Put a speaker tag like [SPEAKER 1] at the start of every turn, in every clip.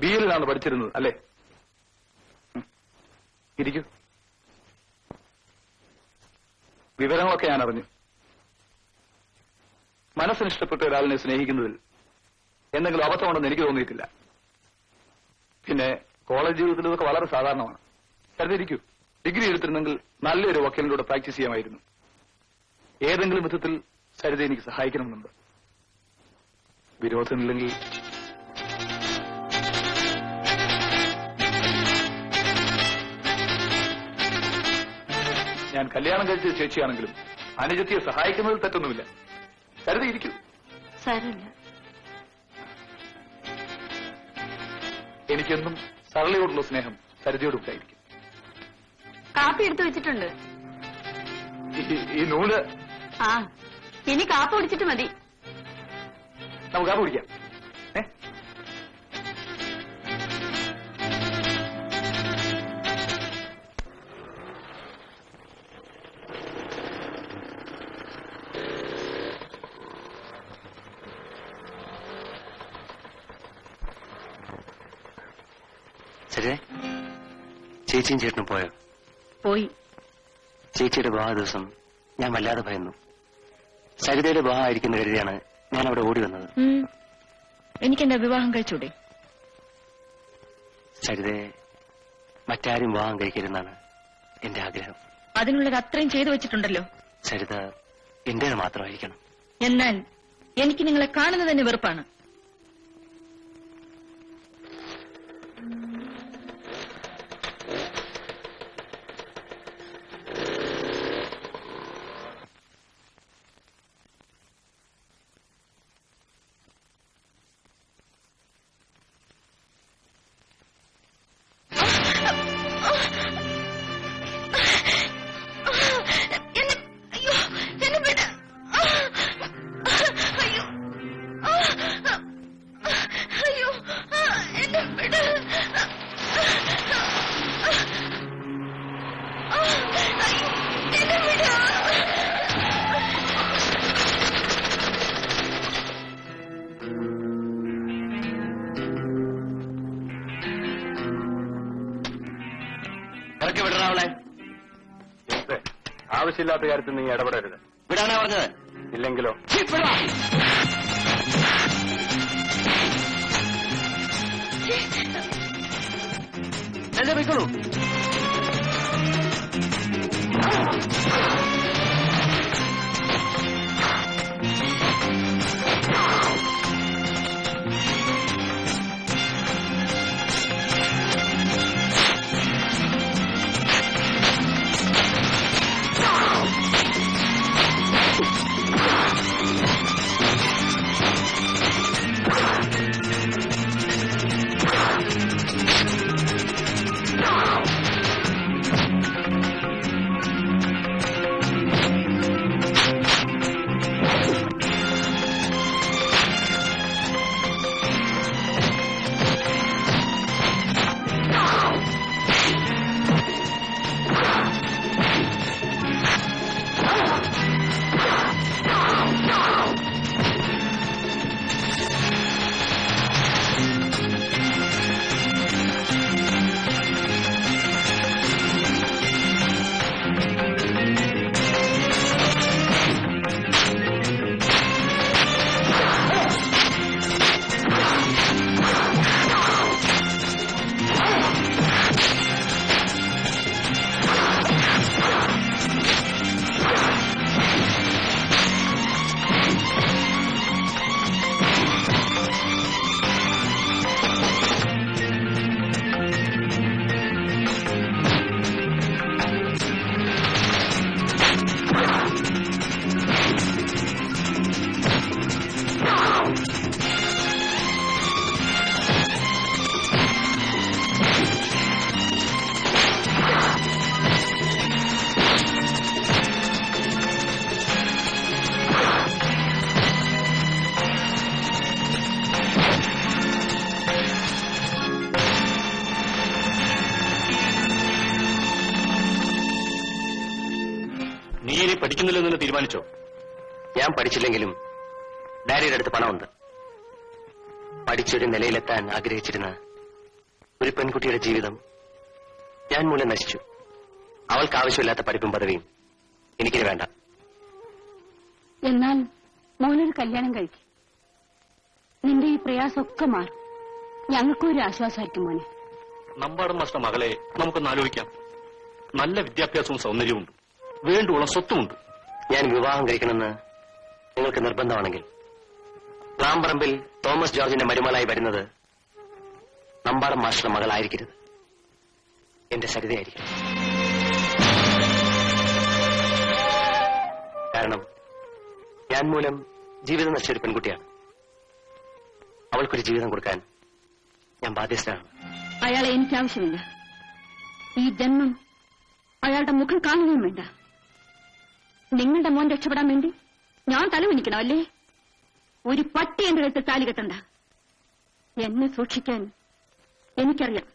[SPEAKER 1] B പഠിച്ചിരുന്നത് അല്ലേ. ഇരിക്കൂ. വിവരങ്ങളൊക്കെ ഞാൻ അറിഞ്ഞു മനസ്സിന് ഇഷ്ടപ്പെട്ട ഒരാളിനെ സ്നേഹിക്കുന്നതിൽ എന്തെങ്കിലും അബദ്ധമുണ്ടെന്ന് എനിക്ക് തോന്നിയിട്ടില്ല. പിന്നെ കോളേജ് ജീവിതത്തിൽ ഇതൊക്കെ വളരെ സാധാരണമാണ്. കരുതിരിക്കൂ ഡിഗ്രി എടുത്തിരുന്നെങ്കിൽ നല്ലൊരു വക്കീലിലൂടെ പ്രാക്ടീസ് ചെയ്യാമായിരുന്നു. ഏതെങ്കിലും വിധത്തിൽ സരിത എനിക്ക് സഹായിക്കണമെന്നുണ്ട്. വിരോധമില്ലെങ്കിൽ ഞാൻ കല്യാണം കഴിച്ച ചേച്ചിയാണെങ്കിലും അനുജത്തിയെ സഹായിക്കുന്നതിൽ തെറ്റൊന്നുമില്ല. കരുതിയിരിക്കൂ
[SPEAKER 2] സാരമില്ല.
[SPEAKER 1] എനിക്കെന്നും സരളയോടുള്ള സ്നേഹം സരിതയോട് ഉണ്ടായിരിക്കും
[SPEAKER 2] കാപ്പി എടുത്തു വെച്ചിട്ടുണ്ട്.
[SPEAKER 1] ഈ- ഈ നൂൽ
[SPEAKER 2] ആ ഇനി കാപ്പി കുടിച്ചിട്ട് മതി.
[SPEAKER 1] നമുക്ക് കാപ്പ് കുടിക്കാം.
[SPEAKER 3] ചേച്ചിയും ചേട്ടനും പോയോ?
[SPEAKER 2] പോയി.
[SPEAKER 3] ചേച്ചിയുടെ വിവാഹ ദിവസം ഞാൻ വല്ലാതെ ഭയന്നു. സരിതയുടെ വിവാഹം ആയിരിക്കുന്ന കരുതിയാണ് ഞാൻ അവിടെ ഓടി വന്നത്.
[SPEAKER 2] എനിക്ക് എന്റെ വിവാഹം കഴിച്ചൂടെ?
[SPEAKER 3] സരിതയെ മറ്റാരും വിവാഹം കഴിക്കരുതെന്നാണ് എന്റെ ആഗ്രഹം.
[SPEAKER 2] അതിനുള്ളത് അത്രയും ചെയ്തു വെച്ചിട്ടുണ്ടല്ലോ.
[SPEAKER 3] സരിത എന്റേത് മാത്രമായിരിക്കണം.
[SPEAKER 2] എന്നാൽ എനിക്ക് നിങ്ങളെ കാണുന്നത് തന്നെ വെറുപ്പാണ്.
[SPEAKER 1] ആവശ്യമില്ലാത്ത കാര്യത്തിൽ നീ ഇടപെടരുത്.
[SPEAKER 3] വിടാനാ പറഞ്ഞത്?
[SPEAKER 1] ഇല്ലെങ്കിലോ?
[SPEAKER 3] എന്റെ പോയിക്കോളൂ ഞാൻ പഠിച്ചില്ലെങ്കിലും ഡാഡിയുടെ അടുത്ത് പണമുണ്ട്. പഠിച്ചൊരു നിലയിലെത്താൻ ആഗ്രഹിച്ചിരുന്ന
[SPEAKER 4] ഒരു പെൺകുട്ടിയുടെ ജീവിതം ഞാൻ മൂലം നശിച്ചു. അവൾക്ക് ആവശ്യമില്ലാത്ത പഠിപ്പും പദവിയും എനിക്ക് വേണ്ട.
[SPEAKER 5] എന്നാൽ മോനൊരു കല്യാണം കഴിക്കും. നിന്റെ ഈ പ്രയാസമൊക്കെ മാറും. ഞങ്ങൾക്കും ഒരു ആശ്വാസമായിരിക്കും മോനെ.
[SPEAKER 6] നമ്പാടം മാസ്റ്റർ മകളെ നമുക്കൊന്ന് ആലോചിക്കാം. നല്ല വിദ്യാഭ്യാസവും സൗന്ദര്യവും വേണ്ടുള്ള സ്വത്തുമുണ്ട്.
[SPEAKER 4] ഞാൻ വിവാഹം കഴിക്കണമെന്ന് നിങ്ങൾക്ക് നിർബന്ധമാണെങ്കിൽ പ്ലാമ്പറമ്പിൽ തോമസ് ജോർജിന്റെ മരുമകളായി വരുന്നത് നമ്പാടം മാസ്റ്ററുടെ മകളായിരിക്കരുത്. എന്റെ സരിതയായിരിക്കും. കാരണം ഞാൻ മൂലം ജീവിതം നശിച്ചൊരു പെൺകുട്ടിയാണ്. അവൾക്കൊരു ജീവിതം കൊടുക്കാൻ ഞാൻ ബാധ്യസ്ഥനാണ്.
[SPEAKER 5] അയാളെ എനിക്ക് ആവശ്യമില്ല. ഈ ജന്മം അയാളുടെ മുഖം കാണുകയും വേണ്ട. നിങ്ങളുടെ മോൻ രക്ഷപ്പെടാൻ വേണ്ടി ഞാൻ തലവനിക്കണം അല്ലേ? ഒരു പട്ടി എന്റെ കഴുത്ത് താലി കെട്ടണ്ട. എന്നെ സൂക്ഷിക്കാൻ എനിക്കറിയാം.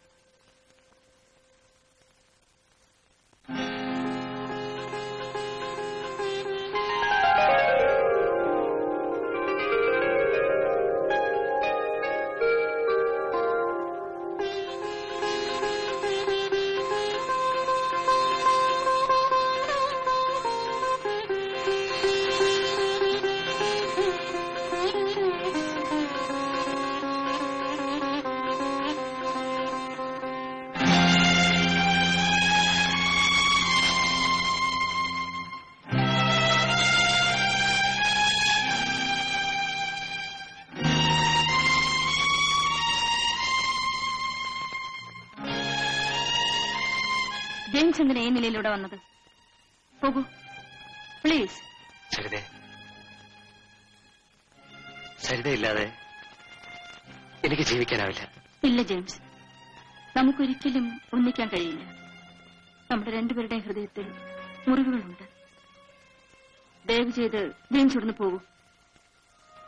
[SPEAKER 5] എന്തിനാ ഈ നിലയിലൂടെ വന്നത്? പോകൂ. പ്ലീസ്
[SPEAKER 4] സരിത സരിതയില്ലാതെ എനിക്ക് ജീവിക്കാനാവില്ല.
[SPEAKER 5] ഇല്ല ജെയിംസ്. നമുക്കൊരിക്കലും ഒന്നിക്കാൻ കഴിയില്ല. നമ്മുടെ രണ്ടുപേരുടെയും ഹൃദയത്തിൽ മുറിവുകളുണ്ട്. ദയവ് ചെയ്ത് ജെയിംസ് ഇവിടുന്ന് പോകൂ.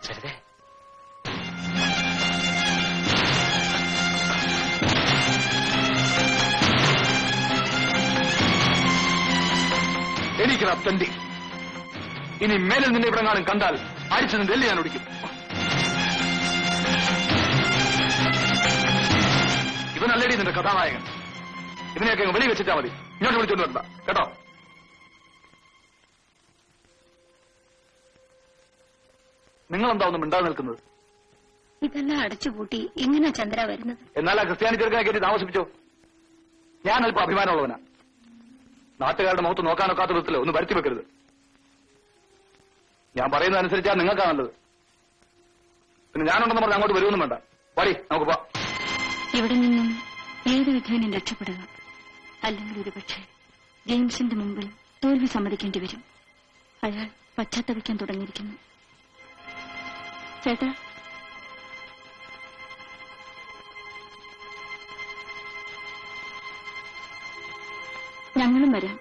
[SPEAKER 4] സരിതേ
[SPEAKER 1] എനിക്കൊരു അത്തണ്ടി ഇനി മേലിൽ നിന്നെ ഇവിടെ കാണും. കണ്ടാൽ അടിച്ചു നിന്ന് ഞാൻ ഓടിക്കും ഇവനല്ലേടി നിന്റെ കഥാനായകൻ. ഇതിനെയൊക്കെ വെളി വെച്ചിട്ടാ മതി. ഇങ്ങോട്ട് വിളിച്ചോണ്ട് വരണ്ട. കേട്ടോ? നിങ്ങളെന്താ ഒന്നും മിണ്ടാതെ നിൽക്കുന്നത്?
[SPEAKER 5] ഇതെല്ലാം അടച്ചുപൂട്ടി എങ്ങനെയാ ചന്ദ്ര വരുന്നത്?
[SPEAKER 1] എന്നാൽ ആ ക്രിസ്ത്യാനി ചെറുക്കനെ കയറ്റി താമസിപ്പിച്ചോ? ഞാൻ അല്പം അഭിമാനമുള്ളവനാ. നാട്ടുകാരുടെ മുഖത്ത് നോക്കാനൊക്കാത്ത വിധത്തിൽ ഒന്ന് വരുത്തി വെക്കരുത്. ഞാൻ പറയുന്നതനുസരിച്ചാ നിങ്ങൾക്കാ നല്ലത്. പിന്നെ ഞാനുണ്ടെന്ന് പറഞ്ഞ് അങ്ങോട്ട് വരുമെന്നും വേണ്ട. വരി നമുക്ക് പോ
[SPEAKER 5] ഇവിടെ നിന്നും ഏത് വിധേനയും രക്ഷപ്പെടുക. അല്ലെങ്കിൽ ഒരുപക്ഷെ ജെയിംസിന്റെ മുമ്പിൽ തോൽവി സമ്മതിക്കേണ്ടി വരും. അയാൾ പശ്ചാത്തപിക്കാൻ തുടങ്ങിയിരിക്കുന്നു. ചേട്ടാ ഞങ്ങളും വരാം.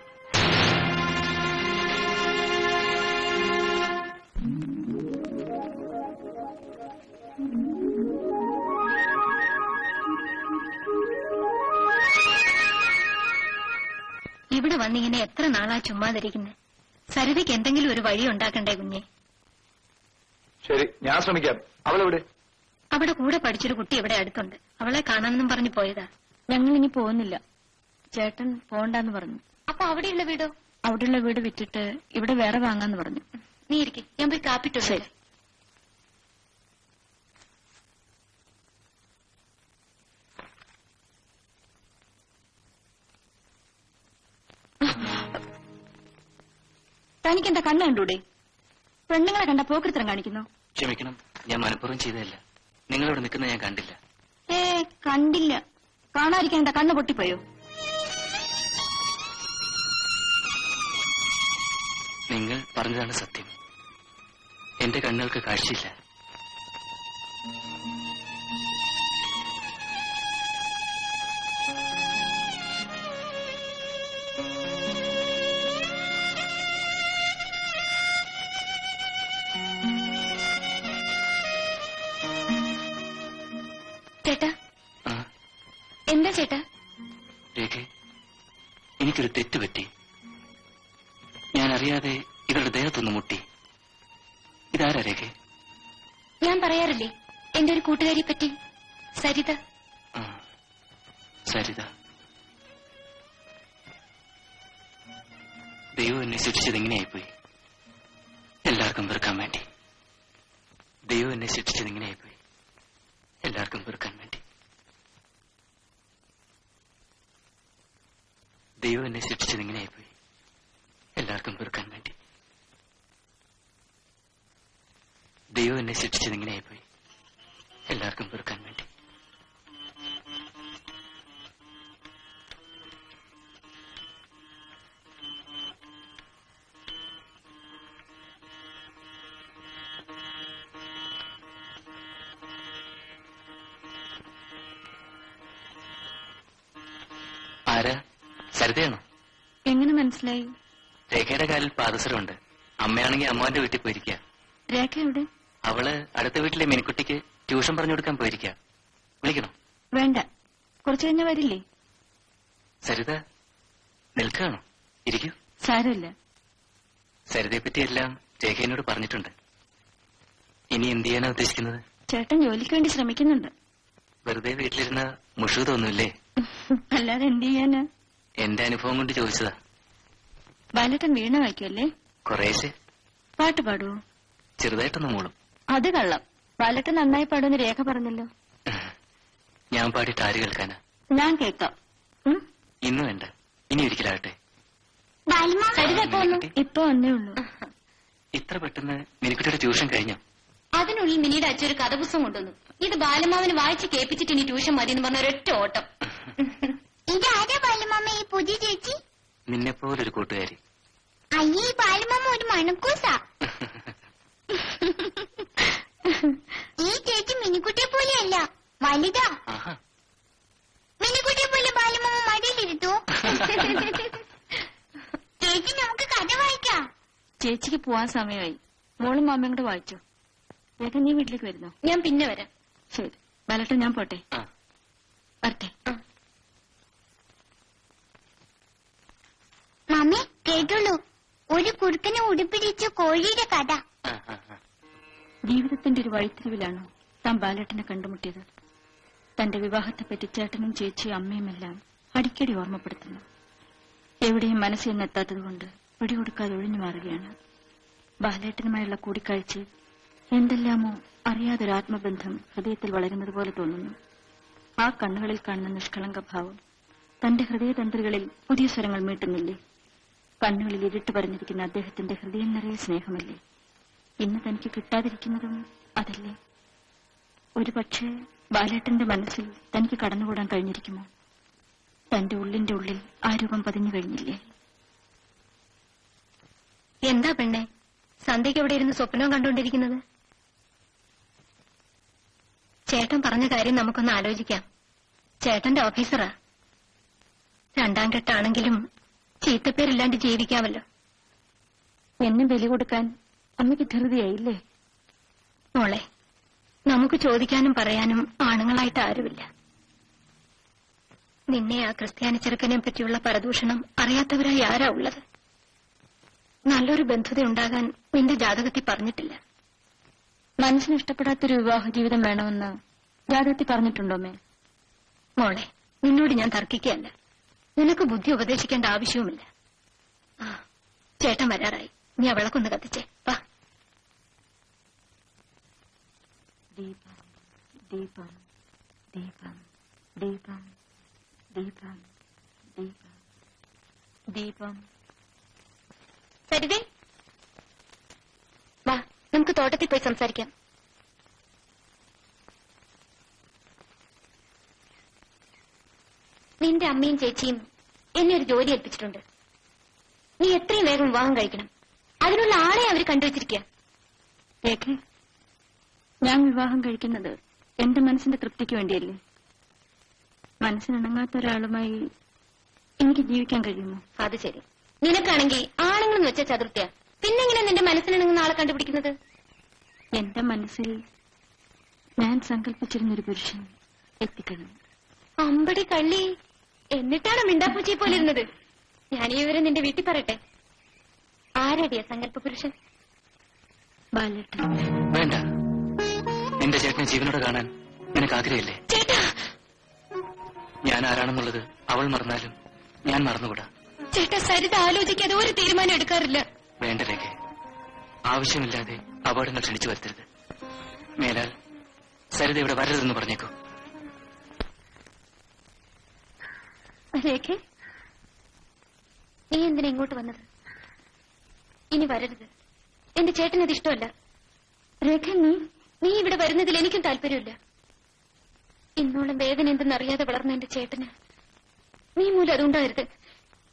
[SPEAKER 7] ഇവിടെ വന്നിങ്ങനെ എത്ര നാളാ ചുമ്മാതിരിക്കുന്നത് സരിതയ്ക്ക് എന്തെങ്കിലും ഒരു വഴി ഉണ്ടാക്കണ്ടേ കുഞ്ഞെ?
[SPEAKER 1] ശരി ഞാൻ ശ്രമിക്കാം. അവളെവിടെ?
[SPEAKER 7] അവിടെ കൂടെ പഠിച്ചൊരു കുട്ടി ഇവിടെ അടുത്തുണ്ട്. അവളെ കാണാനെന്നും പറഞ്ഞു പോയതാ.
[SPEAKER 5] ഞങ്ങൾ ഇനി പോകുന്നില്ല. ചേട്ടൻ പോണ്ടെന്ന് പറഞ്ഞു.
[SPEAKER 7] അപ്പൊ അവിടെയുള്ള വീടോ?
[SPEAKER 5] അവിടെയുള്ള വീട് വിറ്റിട്ട് ഇവിടെ വേറെ വാങ്ങാന്ന് പറഞ്ഞു.
[SPEAKER 7] നീ ഇരിക്കെ. ഞാൻ പോയി കാപ്പിട്ടു
[SPEAKER 5] ശരി. തനിക്കെന്താ കണ്ണ് കണ്ടൂടെ? പെണ്ണുങ്ങളെ കണ്ട പോക്കൃത്തരം കാണിക്കുന്നു?
[SPEAKER 4] ക്ഷമിക്കണം ഞാൻ മനഃപൂർവം ചെയ്തതല്ല. നിങ്ങളിവിടെ നിൽക്കുന്ന ഞാൻ കണ്ടില്ല.
[SPEAKER 5] ഏ കണ്ടില്ല. കാണാതിരിക്കാൻ എന്താ കണ്ണ് പൊട്ടിപ്പോയോ?
[SPEAKER 4] പറഞ്ഞതാണ് സത്യം. എന്റെ കണ്ണുകൾക്ക് കാഴ്ചയില്ല. ഇതാരാ രേഖ
[SPEAKER 7] ഞാൻ പറയാറില്ലേ? എന്റെ ഒരു കൂട്ടുകാരിയെ പറ്റി സരിത
[SPEAKER 4] സരിത. ദൈവം എന്നെ ശിക്ഷിച്ചത് ഇങ്ങനെയായിപ്പോയി. എല്ലാവർക്കും വെറുക്കാൻ വേണ്ടി. ദൈവം എന്നെ ശിക്ഷിച്ചത് ഇങ്ങനെയായിപ്പോയി. എല്ലാവർക്കും വെറുക്കാൻ വേണ്ടി. ദൈവം എന്നെ ശിക്ഷിച്ചത് ഇങ്ങനെയായിപ്പോയി. എല്ലാവർക്കും വെറുക്കാൻ വേണ്ടി. ദൈവം എന്നെ ശിക്ഷിച്ചത് ഇങ്ങനെയായിപ്പോയി. എല്ലാവർക്കും പൊറുക്കാൻ വേണ്ടി. ആരാ? സരിതയാണോ?
[SPEAKER 5] എങ്ങനെ മനസ്സിലായി?
[SPEAKER 4] രേഖയുടെ കാലിൽ പാദസരമുണ്ട്. അമ്മയാണെങ്കിൽ അമ്മാന്റെ വീട്ടിൽ പോയിരിക്കുക.
[SPEAKER 5] രേഖ എവിടെ?
[SPEAKER 4] അവൾ അടുത്ത വീട്ടിലെ മിനിക്കുട്ടിക്ക് ട്യൂഷൻ പറഞ്ഞു കൊടുക്കാൻ പോയിരിക്ക. വിളിക്കണോ?
[SPEAKER 5] വേണ്ട. കുറച്ചു കഴിഞ്ഞ വരില്ലേ?
[SPEAKER 4] സരിത നിൽക്കുകയാണോ? ഇരിക്കൂ.
[SPEAKER 5] സാരമില്ല.
[SPEAKER 4] സരിതയെ പറ്റിയെല്ലാം എല്ലാം എന്നോട് പറഞ്ഞിട്ടുണ്ട്. ഇനി എന്ത് ചെയ്യാനാ ഉദ്ദേശിക്കുന്നത്?
[SPEAKER 5] ചേട്ടൻ ജോലിക്ക് വേണ്ടി ശ്രമിക്കുന്നുണ്ട്.
[SPEAKER 4] വെറുതെ വീട്ടിലിരുന്ന മുഷു തോന്നൂല്ലേ
[SPEAKER 5] അല്ലാതെ എന്ത് ചെയ്യാനാ?
[SPEAKER 4] എന്റെ അനുഭവം കൊണ്ട് ചോദിച്ചതാ.
[SPEAKER 5] ബാലേട്ടൻ വീണ വായിക്കുമല്ലേ
[SPEAKER 4] കുറേശ്ശെ.
[SPEAKER 5] പാട്ട് പാടുവോ?
[SPEAKER 4] ചെറുതായിട്ടൊന്ന് മൂളും.
[SPEAKER 5] അത് കള്ളം. വലട്ട് നന്നായി പാടുമെന്ന് രേഖ പറഞ്ഞല്ലോ.
[SPEAKER 4] ഞാൻ പാടി താരി കേൾക്കാനാ?
[SPEAKER 5] ഞാൻ കേൾക്കാം?
[SPEAKER 4] ഇന്ന് വേണ്ട. ഇനി ഒരിക്കലാകട്ടെ?
[SPEAKER 5] ഇപ്പൊ ഒന്നേ ഉള്ളൂ.
[SPEAKER 4] ഇത്ര പെട്ടെന്ന് മിനിക്കുട്ടിയുടെ ട്യൂഷൻ കഴിഞ്ഞോ?
[SPEAKER 7] അതിനുള്ളിൽ മിനിയുടെ അച്ഛൻ ഒരു കഥപുസ്തകം കൊണ്ടുവന്നു. ഇത് ബാലമാവന് വായിച്ച് കേൾപ്പിച്ചിട്ട് ഇനി ട്യൂഷൻ മതി എന്ന് പറഞ്ഞ ഒരൊറ്റ ഓട്ടം.
[SPEAKER 8] ഇതാരാ ബാലമാമ ഈ പുതിയ ചേച്ചി?
[SPEAKER 4] നിന്നെ പോലൊരു കൂട്ടുകാരി.
[SPEAKER 8] അയ്യേ ഈ ബാലമാമ ഒരു മണക്കൂസാ. ഈ ചേച്ചി മിനിക്കുട്ടിയെ പോലെയല്ല. വലുതാ മിനിക്കുട്ടിയെ പോലെ ബാലമ്മ മടിയിലിരുത്തു. ചേച്ചി നമുക്ക് കഥ വായിക്കാം.
[SPEAKER 5] ചേച്ചിക്ക് പോവാൻ സമയമായി. മോളും മാമയും കൂടെ വായിച്ചു? രേഖ നീ വീട്ടിലേക്ക് വരുന്നോ?
[SPEAKER 7] ഞാൻ പിന്നെ വരാം.
[SPEAKER 5] ശരി. വരട്ടെ ഞാൻ പോട്ടെ. വരട്ടെ.
[SPEAKER 8] മമ്മി കേട്ടുള്ളൂ ഒരു കുറുക്കനെ ഉടുപ്പിടിച്ച കോഴിയുടെ കഥ.
[SPEAKER 5] ജീവിതത്തിന്റെ ഒരു വഴിത്തിരിവിലാണോ താൻ ബാലേട്ടനെ കണ്ടുമുട്ടിയത്. തന്റെ വിവാഹത്തെപ്പറ്റി ചേട്ടനും ചേച്ചിയും അമ്മയുമെല്ലാം അടിക്കടി ഓർമ്മപ്പെടുത്തുന്നു. എവിടെയും മനസ്സിൽ നിന്നെത്താത്തതുകൊണ്ട് പിടികൊടുക്കാതെ ഒഴിഞ്ഞു മാറുകയാണ്. ബാലേട്ടനുമായുള്ള കൂടിക്കാഴ്ച എന്തെല്ലാമോ അറിയാതൊരു ആത്മബന്ധം ഹൃദയത്തിൽ വളരുന്നത് പോലെ തോന്നുന്നു. ആ കണ്ണുകളിൽ കാണുന്ന നിഷ്കളങ്ക ഭാവം തന്റെ ഹൃദയതന്ത്രികളിൽ പുതിയ സ്വരങ്ങൾ മീട്ടുന്നില്ലേ? കണ്ണുകളിൽ ഇരുട്ട് പറഞ്ഞിരിക്കുന്ന അദ്ദേഹത്തിന്റെ ഹൃദയം നിറയെ സ്നേഹമല്ലേ? ഇന്ന് തനിക്ക് കിട്ടാതിരിക്കുന്നതും അതല്ലേ? ഒരു പക്ഷേ ബാലേട്ടന്റെ മനസ്സിൽ തനിക്ക് കടന്നുകൂടാൻ കഴിഞ്ഞിരിക്കുമോ? തന്റെ ഉള്ളിന്റെ ഉള്ളിൽ ആ രൂപം പതിഞ്ഞു കഴിഞ്ഞില്ലേ?
[SPEAKER 7] എന്താ പെണ്ണെ? സന്ധ്യയ്ക്ക് എവിടെ ഇരുന്ന് സ്വപ്നവും കണ്ടുകൊണ്ടിരിക്കുന്നത്? ചേട്ടൻ പറഞ്ഞ കാര്യം നമുക്കൊന്ന് ആലോചിക്കാം. ചേട്ടന്റെ ഓഫീസറാ. രണ്ടാം കെട്ടാണെങ്കിലും ചീത്തപ്പേരില്ലാണ്ട് ജീവിക്കാമല്ലോ.
[SPEAKER 5] എന്നും ബലി കൊടുക്കാൻ അമ്മയ്ക്ക് ധൃതിയായില്ലേ?
[SPEAKER 7] മോളെ നമുക്ക് ചോദിക്കാനും പറയാനും ആണുങ്ങളായിട്ട് ആരുമില്ല. നിന്നെ ആ ക്രിസ്ത്യാനി ചെറുക്കനെ പറ്റിയുള്ള പരദൂഷണം അറിയാത്തവരായി ആരാ ഉള്ളത്? നല്ലൊരു ബന്ധുത ഉണ്ടാകാൻ നിന്റെ ജാതകത്തിൽ പറഞ്ഞിട്ടില്ല.
[SPEAKER 5] മനസ്സിന് ഇഷ്ടപ്പെടാത്തൊരു വിവാഹ ജീവിതം വേണമെന്ന് ജാതകത്തിൽ പറഞ്ഞിട്ടുണ്ടോ മേ
[SPEAKER 7] മോളെ നിന്നോട് ഞാൻ തർക്കിക്കുകയല്ല. നിനക്ക് ബുദ്ധി ഉപദേശിക്കേണ്ട ആവശ്യവുമില്ല. ആ ചേട്ടൻ വരാറായി. നീ ആ വിളക്കൊന്ന് കത്തിച്ചേ. വാ.
[SPEAKER 5] ദീപം ദീപം ദീപം ദീപം ദീപം ദീപം ദീപം.
[SPEAKER 7] സരിതേ വാ നമുക്ക് തോട്ടത്തിൽ പോയി സംസാരിക്കാം. നിന്റെ അമ്മയും ചേച്ചിയും എന്നെ ഒരു ജോലി ഏൽപ്പിച്ചിട്ടുണ്ട്. നീ എത്രയും വേഗം വിവാഹം കഴിക്കണം. അതിനുള്ള ആളെ അവർ കണ്ടുവച്ചിരിക്കുക
[SPEAKER 5] ഞാൻ വിവാഹം കഴിക്കുന്നത് എന്റെ മനസ്സിന്റെ തൃപ്തിക്ക് വേണ്ടിയല്ലേ? മനസ്സിനിണങ്ങാത്ത ഒരാളുമായി എനിക്ക് ജീവിക്കാൻ കഴിയുമോ?
[SPEAKER 7] അത് ശരി. നിനക്കാണെങ്കിൽ ആണുങ്ങളെന്ന് വെച്ച ചതുർത്ഥ്യ. പിന്നെങ്ങനെ നിന്റെ മനസ്സിനിണങ്ങുന്ന ആളെ കണ്ടുപിടിക്കുന്നത്?
[SPEAKER 5] എന്റെ മനസ്സിൽ ഞാൻ സങ്കല്പിച്ചിരുന്നൊരു പുരുഷൻ എത്തിക്കണം.
[SPEAKER 7] അമ്പടി കള്ളി എന്നിട്ടാണ് മിണ്ടാപ്പൂച്ചി പോലെ ഇരുന്നത്. ഞാൻ ഈ വിവരം നിന്റെ വീട്ടിൽ പറയട്ടെ. ആരടിയ സങ്കല്പ പുരുഷൻ?
[SPEAKER 4] വേണ്ട. നിന്റെ ചേട്ടനെ ജീവനോടെ കാണാൻ നിനക്ക് ആഗ്രഹമില്ലേ? ഞാൻ ആരാണെന്നുള്ളത് അവൾ മറന്നാലും ഞാൻ മറന്നുകൂടാ.
[SPEAKER 7] ചേട്ടാ സരിത ആലോചിക്കാതെ ഒരു തീരുമാനം എടുക്കാറില്ല.
[SPEAKER 4] വേണ്ട രേഖ. ആവശ്യമില്ലാതെ അപകടങ്ങൾ ക്ഷണിച്ചു വരുത്തരുത്. മേലാൽ സരിത ഇവിടെ വരരുതെന്ന് പറഞ്ഞേക്കൂ.
[SPEAKER 7] രേഖ നീ എന്തിനാ ഇങ്ങോട്ട് വന്നത്? ഇനി വരരുത്. എന്റെ ചേട്ടനത് ഇഷ്ടമല്ല. രഘ നീ നീ ഇവിടെ വരുന്നതിൽ എനിക്കും താല്പര്യമില്ല. ഇന്നോളം വേദന എന്തെന്നറിയാതെ വളർന്ന എന്റെ ചേട്ടന്. നീ മൂലം അതുണ്ടായിരുത്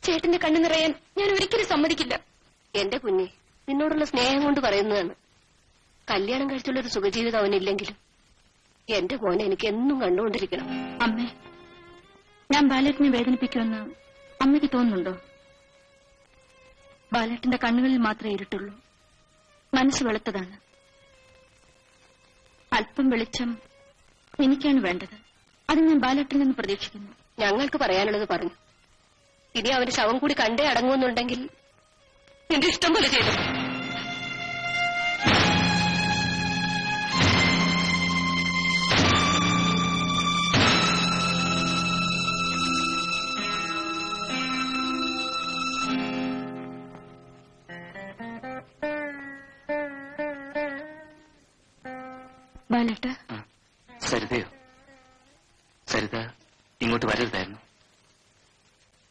[SPEAKER 7] ചേട്ടന്റെ കണ്ണു നിറയാൻ ഞാൻ ഒരിക്കലും സമ്മതിക്കില്ല.
[SPEAKER 9] എന്റെ കുഞ്ഞെ നിന്നോടുള്ള സ്നേഹം കൊണ്ട് പറയുന്നതാണ്. കല്യാണം കഴിച്ചുള്ള ഒരു സുഖജീവിതം അവനില്ലെങ്കിലും എന്റെ മോനെ എനിക്ക് എന്നും കണ്ടുകൊണ്ടിരിക്കണം.
[SPEAKER 5] അമ്മേ ഞാൻ ബാലറ്റിനെ വേദനിപ്പിക്കുമെന്ന് അമ്മയ്ക്ക് തോന്നുന്നുണ്ടോ? ബാലേട്ടന്റെ കണ്ണുകളിൽ മാത്രമേ ഇരുട്ടുള്ളൂ. മനസ്സ് വെളുത്തതാണ്. അല്പം വെളിച്ചം എനിക്കാണ് വേണ്ടത്. അത് ഞാൻ ബാലേട്ടിൽ നിന്ന് പ്രതീക്ഷിക്കുന്നു.
[SPEAKER 9] ഞങ്ങൾക്ക് പറയാനുള്ളത് പറഞ്ഞു ഇനി അവന്റെ ശവം കൂടി കണ്ടേ അടങ്ങുമെന്നുണ്ടെങ്കിൽ എന്റെ ഇഷ്ടം പോലെ ചെയ്തു.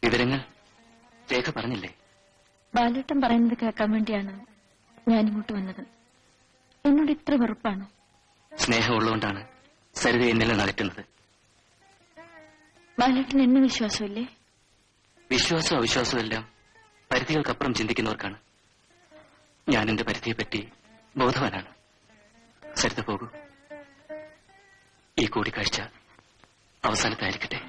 [SPEAKER 4] വിവരങ്ങൾ രേഖ പറഞ്ഞില്ലേ?
[SPEAKER 5] ബാലേട്ടൻ പറയുന്നത് കേൾക്കാൻ വേണ്ടിയാണ് ഞാൻ ഇങ്ങോട്ട് വന്നത്. എന്നോട് ഇത്ര വെറുപ്പാണോ?
[SPEAKER 4] സ്നേഹമുള്ളതുകൊണ്ടാണ് സരിത എന്നെല്ലാം നടക്കുന്നത്
[SPEAKER 5] ബാലേട്ടൻ എന്നെ വിശ്വാസമില്ലേ?
[SPEAKER 4] വിശ്വാസവും അവിശ്വാസവും എല്ലാം പരിധികൾക്കപ്പുറം ചിന്തിക്കുന്നവർക്കാണ്. ഞാൻ എന്റെ പരിധിയെപ്പറ്റി ബോധവാനാണ്. സരിത പോകൂ. ഈ കൂടിക്കാഴ്ച അവസാനത്തായിരിക്കട്ടെ.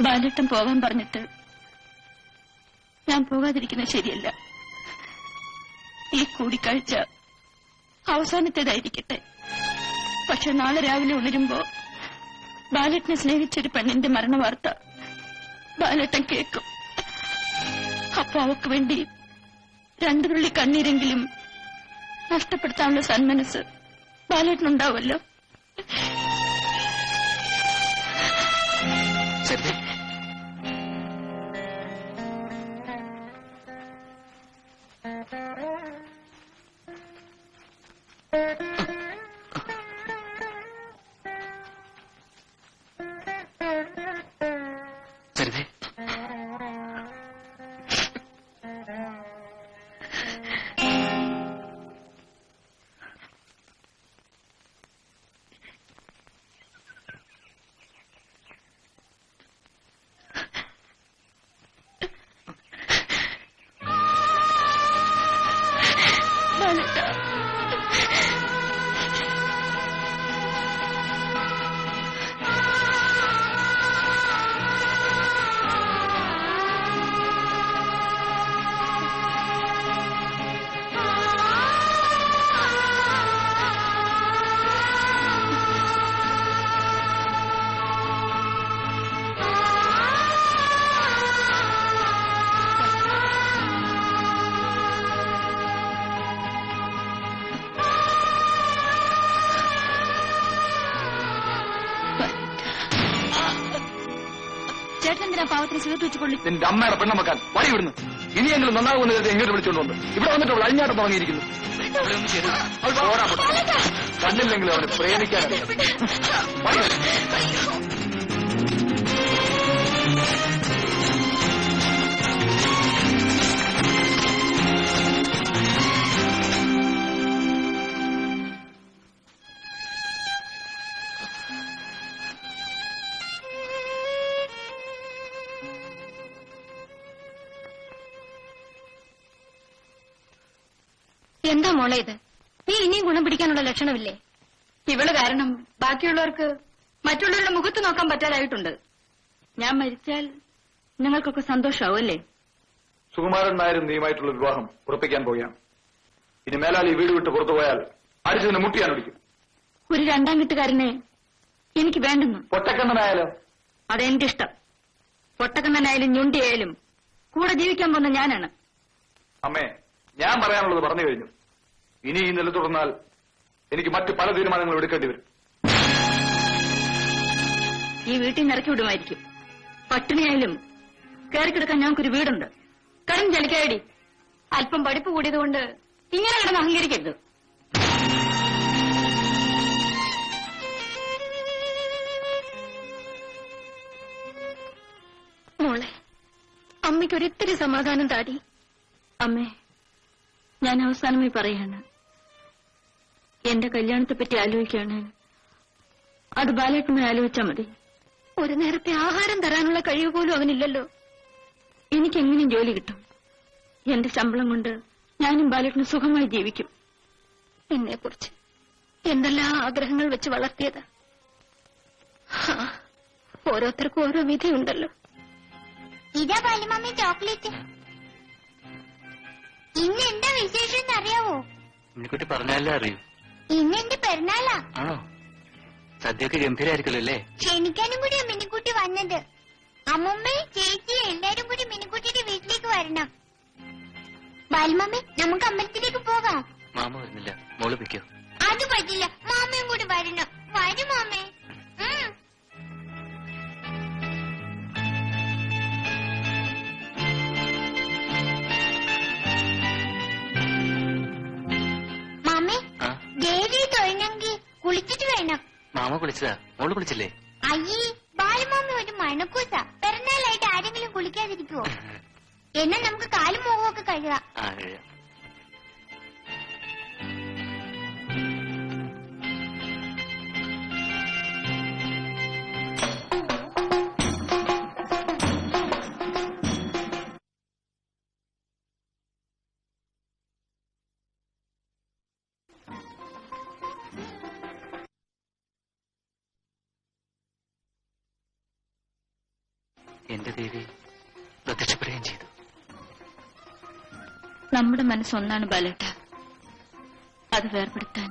[SPEAKER 5] ബാലേട്ടൻ പോകാൻ പറഞ്ഞിട്ട് ഞാൻ പോകാതിരിക്കുന്നത് ശരിയല്ല. ഈ കൂടിക്കാഴ്ച അവസാനത്തേതായിരിക്കട്ടെ. പക്ഷെ നാളെ രാവിലെ ഉണരുമ്പോ ബാലട്ടിനെ സ്നേഹിച്ചൊരു പെണ്ണിന്റെ മരണവാർത്ത ബാലട്ടൻ കേൾക്കും. അപ്പൊ അവക്ക് വേണ്ടി രണ്ടു തുള്ളി കണ്ണീരെങ്കിലും നഷ്ടപ്പെടുത്താനുള്ള സന്മനസ് ബാലേട്ടനുണ്ടാവുമല്ലോ.
[SPEAKER 4] സരിത
[SPEAKER 5] ബാലേട്ട ചേട്ടൻ എന്തിനാ പാവത്തിന് സിഗരറ്റ് കൊള്ളി
[SPEAKER 1] നിന്റെ അമ്മയുടെ പെണ്ണമക്കാൻ വഴി വിടുന്നു ഇനിയെങ്കിലും നന്നാകുമെന്ന് കരുതി എങ്ങോട്ട് വിളിച്ചോണ്ട് വന്നു. ഇവിടെ വന്നിട്ട് അവൾ അഴിഞ്ഞാട്ടം തുടങ്ങിയിരിക്കുന്നു
[SPEAKER 4] ഒന്ന്.
[SPEAKER 1] കണ്ടില്ലെങ്കിലും അവനെ പ്രേമിക്കാനറിയാം.
[SPEAKER 7] എന്താ മോളെ ഇത്? നീ ഇനിയും ഗുണം പിടിക്കാനുള്ള ലക്ഷണമില്ലേ?
[SPEAKER 5] ഇവൾ കാരണം ബാക്കിയുള്ളവർക്ക് മറ്റുള്ളവരുടെ മുഖത്ത് നോക്കാൻ പറ്റാതായിട്ടുണ്ട്. ഞാൻ മരിച്ചാൽ നിങ്ങൾക്കൊക്കെ സന്തോഷമാവല്ലേ അല്ലേ?
[SPEAKER 1] സുകുമാരൻ നായരും നീയുമായിട്ടുള്ള വിവാഹം ഉറപ്പിക്കാൻ പോവുകയാണ്. ഇനി മേലാൽ ഈ വീട് വിട്ട് പുറത്തു പോയാൽ അടിച്ചതിന് മുട്ടിയാൻ പിടിക്കും
[SPEAKER 5] ഒരു രണ്ടാം വീട്ടുകാരനെ എനിക്ക് വേണ്ടെന്ന്.
[SPEAKER 1] പൊട്ടക്കണ്ണനായാലോ?
[SPEAKER 5] അതെന്റെ ഇഷ്ടം പൊട്ടക്കണ്ണനായാലും ഞുണ്ടിയായാലും കൂടെ ജീവിക്കാൻ പോകുന്ന ഞാനാണ്.
[SPEAKER 1] അമ്മേ ഞാൻ പറയാനുള്ളത് പറഞ്ഞു കഴിഞ്ഞു. ഇനി ഈ നില തുടർന്നാൽ എനിക്ക് മറ്റു പല തീരുമാനങ്ങളും എടുക്കേണ്ടി വരും.
[SPEAKER 5] ഈ വീട്ടിൽ നിന്ന് ഇറക്കി വിടുമായിരിക്കും. പട്ടിണിയായാലും കയറി കിടക്കാൻ ഞങ്ങൾക്കൊരു വീടുണ്ട്. കടം ചലിക്കാടി അല്പം പഠിപ്പ് കൂടിയതുകൊണ്ട് ഇങ്ങനെ കിടന്ന് അഹങ്കരിക്കരുത്.
[SPEAKER 7] മോളെ അമ്മയ്ക്കൊരിത്തിരി സമാധാനം താടി.
[SPEAKER 5] അമ്മേ ഞാൻ അവസാനമായി പറയാണ്. എന്റെ കല്യാണത്തെ പറ്റി ആലോചിക്കാണ് അത് ബാലേട്ടനെ ആലോചിച്ചാ മതി.
[SPEAKER 7] ഒരു നേരത്തെ ആഹാരം തരാനുള്ള കഴിവ് പോലും അവനില്ലല്ലോ.
[SPEAKER 5] എനിക്ക് എങ്ങനെയും ജോലി കിട്ടും? എന്റെ ശമ്പളം കൊണ്ട് ഞാനും ബാലേട്ടനും സുഖമായി ജീവിക്കും.
[SPEAKER 7] എന്നെ കുറിച്ച് എന്തെല്ലാം ആഗ്രഹങ്ങൾ വെച്ച് വളർത്തിയതാ. ഓരോരുത്തർക്കും ഓരോ വിധിയുണ്ടല്ലോ
[SPEAKER 8] ഇതാ ബാലുമമ്മി ചോക്ലേറ്റ്. ഇന്ന് എന്താ വിശേഷം എന്നറിയാവോ
[SPEAKER 4] ഉണ്ണിക്കുട്ടി പറഞ്ഞാലേ അറിയൂ.
[SPEAKER 8] ഇന്ന് എന്റെ പെരുന്നാളാ
[SPEAKER 4] ആണോ സദ്യയൊക്കെ ഗംഭീരായിരിക്കുമല്ലോ അല്ലേ?
[SPEAKER 8] ക്ഷണിക്കാനും കൂടിയാ മിനിക്കുട്ടി വന്നത്. അമ്മുമ്മയും ചേച്ചിയും എല്ലാരും കൂടി മിനിക്കുട്ടിയുടെ വീട്ടിലേക്ക് വരണം. ബാലുമമ്മി നമുക്ക് അമ്പലത്തിലേക്ക് പോകാം.
[SPEAKER 4] മാമ വരുന്നില്ല. മോൾ വയ്ക്കോ
[SPEAKER 8] അത് പറ്റില്ല. മാമയും കൂടി വരണം. വരും മാമേ. ഉം. കുളിച്ചിട്ട് വേണം.
[SPEAKER 4] മാമ കുളിച്ചതാ. മോൾ കുളിച്ചില്ലേ?
[SPEAKER 8] അയ്യേ ബാലുമാമി ഒരു മണക്കൂസ. പെരുന്നാളായിട്ട് ആരെങ്കിലും കുളിക്കാതിരിക്കുവോ? എന്നാ നമുക്ക് കാലും മോഹമൊക്കെ കഴുകാം.
[SPEAKER 4] എന്റെ ദേവി പ്രത്യക്ഷപ്പെടുകയും ചെയ്തു
[SPEAKER 5] നമ്മുടെ മനസ്സൊന്നാണ് ബാലേട്ട അത് വേർപെടുത്താൻ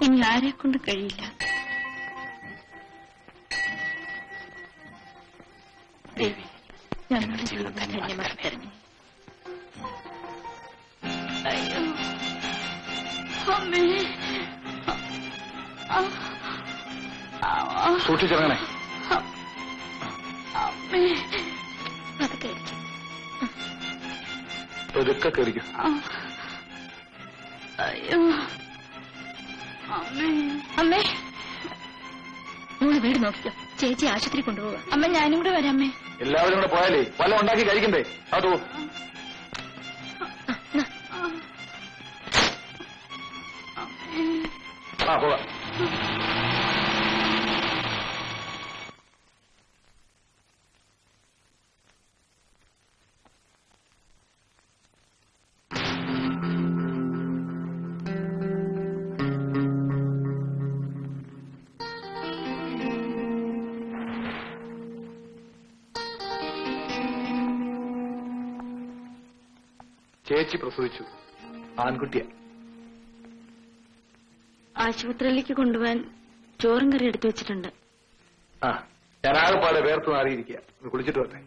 [SPEAKER 5] ഇനി ആരെ കൊണ്ട് കഴിയില്ല
[SPEAKER 4] ദേവി
[SPEAKER 5] ഞങ്ങളുടെ ജീവിതം ധന്യമാക്കി തരണേ അയ്യോ അമ്മേ ആ. ആ. ആ.
[SPEAKER 1] സൂക്ഷിച്ചിറങ്ങണേ ഇതൊക്കെ കയറിക്കും.
[SPEAKER 5] അയ്യോ. അമ്മേ. അമ്മേ.
[SPEAKER 7] മോൾ വീട് നോക്കിക്കോ. ചേച്ചി ആശുപത്രി കൊണ്ടുപോവാ.
[SPEAKER 5] അമ്മ ഞാനും കൂടെ വരാമേ
[SPEAKER 1] എല്ലാവരും കൂടെ പോയാലേ പല ഉണ്ടാക്കി കഴിക്കണ്ടേ? അതോ ചേച്ചി പ്രസവിച്ചു. ആൺകുട്ടിയ.
[SPEAKER 5] ആശുപത്രിയിലേക്ക് കൊണ്ടുപോകാൻ ചോറും കറി എടുത്തു വെച്ചിട്ടുണ്ട്.
[SPEAKER 1] ആ ഞാനാകെ പാടെ വേർത്ത് മാറിയിരിക്കുക കുളിച്ചിട്ട് വരട്ടെ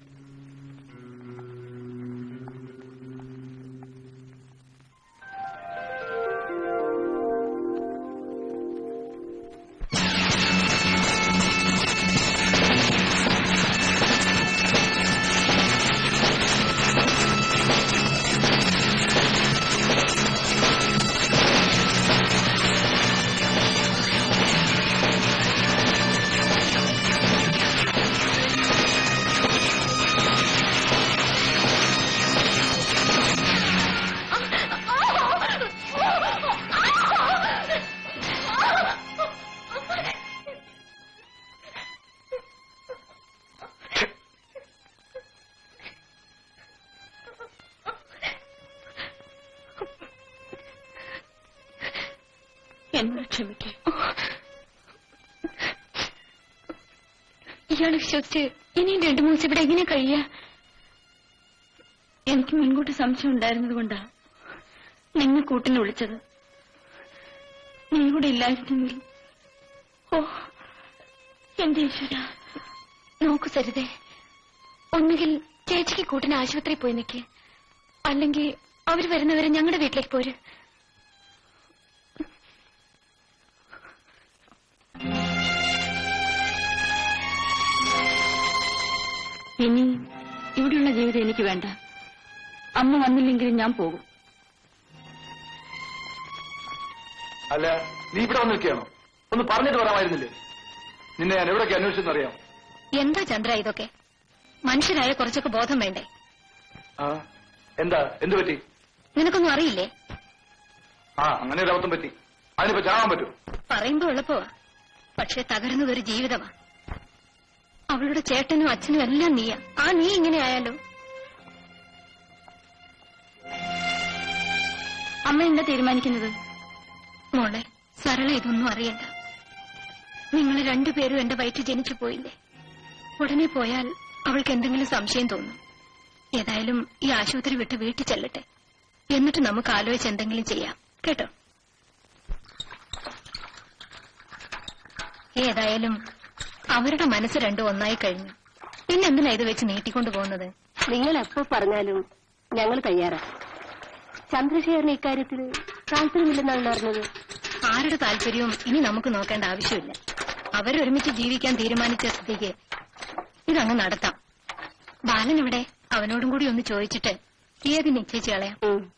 [SPEAKER 7] ഇയാൾ വിശ്വസിച്ച് ഇനിയും രണ്ടു മൂന്ന് ദിവസം ഇവിടെ എങ്ങനെ കഴിയാ?
[SPEAKER 5] എനിക്ക് മുൻകൂട്ടി സംശയം ഉണ്ടായിരുന്നത് കൊണ്ടാ നിന്നെ കൂട്ടിന് വിളിച്ചത്. നീ ഇല്ലായിരുന്നെങ്കിൽ. ഓ എന്റെ ഈശ്വര
[SPEAKER 7] നോക്കു സരിതേ. ഒന്നുകിൽ ചേച്ചിക്ക് കൂട്ടിന് ആശുപത്രിയിൽ പോയി നിൽക്കേ അല്ലെങ്കിൽ അവർ വരുന്നവരെ ഞങ്ങളുടെ വീട്ടിലേക്ക് പോര്.
[SPEAKER 5] ഇനി ഇവിടെയുള്ള ജീവിതം എനിക്ക് വേണ്ട. അമ്മ വന്നില്ലെങ്കിലും ഞാൻ പോകും.
[SPEAKER 1] അല്ല നീ ഇവിടെ വന്ന് നിൽക്കുകയാണോ ഒന്ന് പറഞ്ഞിട്ട് വരാമായിരുന്നില്ലേ? നിന്നെ ഞാൻ എവിടെയൊക്കെ അന്വേഷിച്ചെന്നറിയാം.
[SPEAKER 7] എന്താ ചന്ദ്ര ഇതൊക്കെ? മനുഷ്യരായ കുറച്ചൊക്കെ ബോധം വേണ്ടേ?
[SPEAKER 1] ആ എന്താ? എന്ത് പറ്റി?
[SPEAKER 7] നിനക്കൊന്നും അറിയില്ലേ?
[SPEAKER 1] ആ അങ്ങനെ ഒരു അബദ്ധം പറ്റി. അതിനിപ്പോ ചാവാൻ പറ്റൂ
[SPEAKER 7] പറയുമ്പോ എളുപ്പമാ പക്ഷെ തകരുന്നതൊരു ജീവിതമാണ് ജീവിതമാ. അവളുടെ ചേട്ടനും അച്ഛനും എല്ലാം നീയാ. ആ നീ ഇങ്ങനെ ആയാലോ?
[SPEAKER 5] അമ്മ എന്താ തീരുമാനിക്കുന്നത്?
[SPEAKER 7] മോളെ സരള ഇതൊന്നും അറിയണ്ട. നിങ്ങൾ രണ്ടുപേരും എന്റെ വയറ്റിൽ ജനിച്ചു പോയില്ലേ? ഉടനെ പോയാൽ അവൾക്ക് എന്തെങ്കിലും സംശയം തോന്നും. ഏതായാലും ഈ ആശുപത്രി വിട്ട് വീട്ടിൽ ചെല്ലട്ടെ. എന്നിട്ട് നമുക്ക് ആലോചിച്ച് എന്തെങ്കിലും ചെയ്യാം. കേട്ടോ? ഏതായാലും അവരുടെ മനസ്സ് രണ്ടും ഒന്നായി കഴിഞ്ഞു. പിന്നെ എന്തിനാ ഇത് വെച്ച് നീട്ടിക്കൊണ്ടു പോകുന്നത്?
[SPEAKER 9] നിങ്ങൾ എപ്പോ പറഞ്ഞാലും ഞങ്ങൾ തയ്യാറാ. ചന്ദ്രശേഖരന് ഇക്കാര്യത്തിൽ താല്പര്യമില്ലെന്നാണ് അറിഞ്ഞത്
[SPEAKER 7] ആരുടെ താല്പര്യവും ഇനി നമുക്ക് നോക്കേണ്ട ആവശ്യമില്ല. അവരൊരുമിച്ച് ജീവിക്കാൻ തീരുമാനിച്ച സ്ഥിതിക്ക് ഇതങ്ങ് നടത്താം. ബാലൻ ഇവിടെ അവനോടും കൂടി ഒന്ന് ചോദിച്ചിട്ട് തീയതി നിശ്ചയിച്ചു കളയാം.